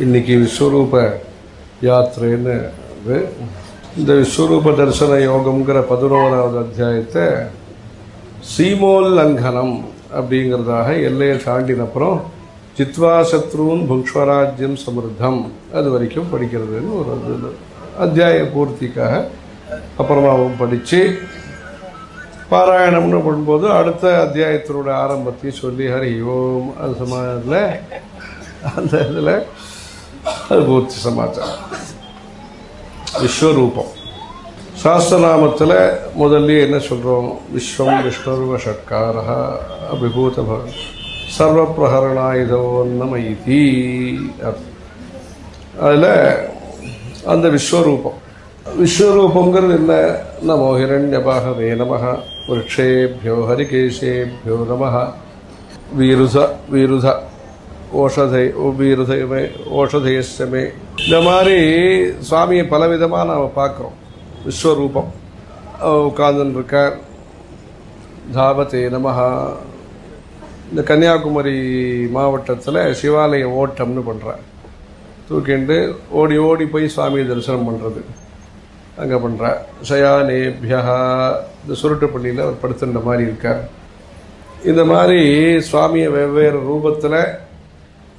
இன்றைக்கி விஸ்வரூப யாத்திரைன்னு இது இந்த விஸ்வரூப தரிசன யோகம்ங்கிற பதினோராவது அத்தியாயத்தை சீமோல்லங்கனம் அப்படிங்கிறதாக எல்லையை தாண்டினப்புறம் சித்வா சத்ருன் புக்ஸ்வராஜ்யம் சமிருத்தம் அது வரைக்கும் படிக்கிறதுன்னு ஒரு அத்தியாய பூர்த்திக்காக அப்புறமாவும் படித்து பாராயணம்னு பண்ணும்போது அடுத்த அத்தியாயத்தினோட ஆரம்பத்தையும் சொல்லி ஹரி ஓம் அது சமாதில் அந்த இதில் பூர்த்தி சமாச்சாரம் விஸ்வரூபம் சாஸ்திரநாமத்தில் முதல்ல என்ன சொல்கிறோம் விஸ்வம் விஷ்ணுர்வ ஷட்காரா அபிபூத பவன் சர்வப்பிரகரணாயுதோன்னமயிதி அதில் அந்த விஸ்வரூபம் விஸ்வரூபங்கிறது என்ன நமோ ஹிரண்யபாகவே நம விரக்ஷேபியோ ஹரிகேஷேபியோ நம வீருத வீருத ஓஷதை வீருதயமே ஓஷதயஸ்தமே இந்த மாதிரி சுவாமியை பலவிதமாக நாம் பார்க்குறோம். விஸ்வரூபம். உட்கார்ந்துன்னு இருக்கார். தாபத்தே நமஹா. இந்த கன்னியாகுமரி மாவட்டத்தில் சிவாலய ஓட்டம்னு பண்ணுறார் தூக்கிண்டு ஓடி ஓடி போய் சுவாமியை தரிசனம் பண்ணுறது அங்கே பண்ணுறார் சயானேபியா. இந்த சுருட்டுப்பள்ளியில் அவர் படுத்துன்ற மாதிரி இருக்கார். இந்த மாதிரி சுவாமியை வெவ்வேறு ரூபத்தில்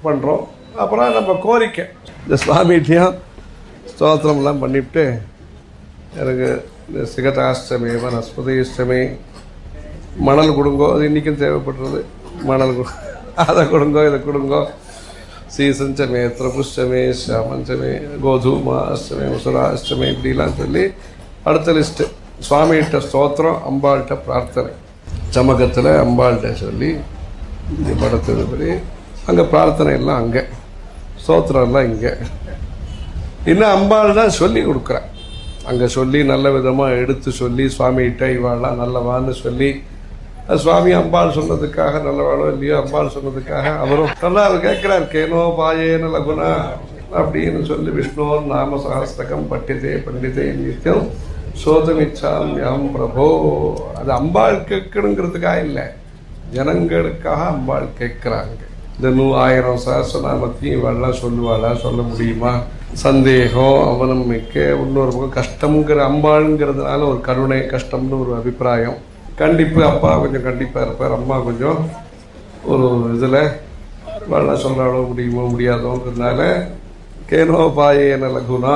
பண்ணுறோம் அப்புறம் நம்ம கோரிக்கை. இந்த சுவாமிகிட்டையும் ஸ்தோத்திரம்லாம் பண்ணிவிட்டு எனக்கு இந்த சிகதாஷ்டமி வனஸ்பதிஷ்டமி மணல் கொடுங்கோ அது இன்றைக்கும் தேவைப்படுறது மணல் கொடு அதை கொடுங்கோ இதை கொடுங்கோ. சீசஞ்சமே திரபுஷ்டமே சாமஞ்சமே அஷ்டமி அஷ்டமே முசுராஷ்டமே இப்படிலாம் சொல்லி அடுத்த லிஸ்ட்டு சுவாமிகிட்ட ஸ்தோத்திரம் அம்பாள்கிட்ட பிரார்த்தனை. சமகத்தில் அம்பாள்கிட்ட சொல்லி இந்த படத்தின்படி அங்கே பிரார்த்தனை எல்லாம் அங்கே ஸ்தோத்திரம் இங்கே. இன்னும் அம்பாள் தான் சொல்லி கொடுக்குறேன் அங்கே சொல்லி நல்ல விதமாக எடுத்து சொல்லி சுவாமிகிட்ட இவாள்லாம் நல்லவான்னு சொல்லி. சுவாமி அம்பாள் சொன்னதுக்காக நல்லவாளோ இல்லையோ அம்பாள் சொன்னதுக்காக அவரும் நல்லா கேட்குறாரு. கேனோ பாயேன லகுனா அப்படின்னு சொல்லி விஷ்ணு நாம சகஸ்தகம் பட்டிதே பண்டிதே நித்தியம் சோதமிச்சாம் யம் பிரபோ. அது அம்பாள் கேட்கணுங்கிறதுக்காக இல்லை ஜனங்களுக்காக அம்பாள் கேட்குறாங்க. இந்த நூ ஆயிரம் இவெல்லாம் சொல்லுவாளா சொல்ல முடியுமா? சந்தேகம் அவநம்பிக்க இன்னொரு பக்கம் கஷ்டங்கிற அம்பாளுங்கிறதுனால ஒரு கருணை கஷ்டம்னு ஒரு அபிப்பிராயம். கண்டிப்பு அப்பா கொஞ்சம் கண்டிப்பாக இருப்பார் அம்மா கொஞ்சம் ஒரு இதில் வேணாம் சொல்கிற அளவு முடியுமோ முடியாதோங்கிறதுனால கேனோ பாயேன லகுனா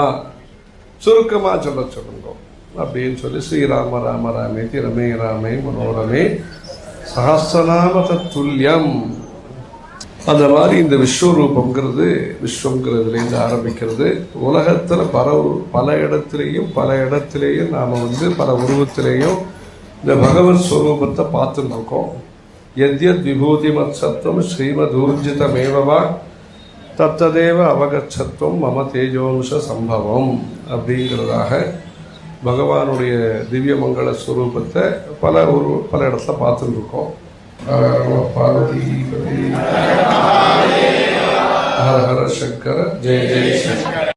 சுருக்கமாக சொல்ல சொல்லுங்க அப்படின்னு சொல்லி ஸ்ரீராம ராம ராமே திறமே ராமே மனோரமே சஹசிரநாம தத்துல்யம். அந்த மாதிரி இந்த விஸ்வரூபங்கிறது விஸ்வங்கிறதுலேருந்து ஆரம்பிக்கிறது. உலகத்தில் பல பல இடத்துலையும் பல இடத்துலையும் நாம் வந்து பல உருவத்திலையும் இந்த பகவத் ஸ்வரூபத்தை பார்த்துட்டு இருக்கோம் எத்யத் விபூதி மத்சத்துவம் ஸ்ரீமத் ஊர்ஜிதமேவா தத்ததேவ அவகச்சத்துவம் மம தேஜோம்ச சம்பவம் அப்படிங்கிறதாக பகவானுடைய திவ்யமங்கள ஸ்வரூபத்தை பல ஒரு பல இடத்துல பார்த்துட்டு இருக்கோம் पार्वती हर हर शंकर। जय जय शंकर।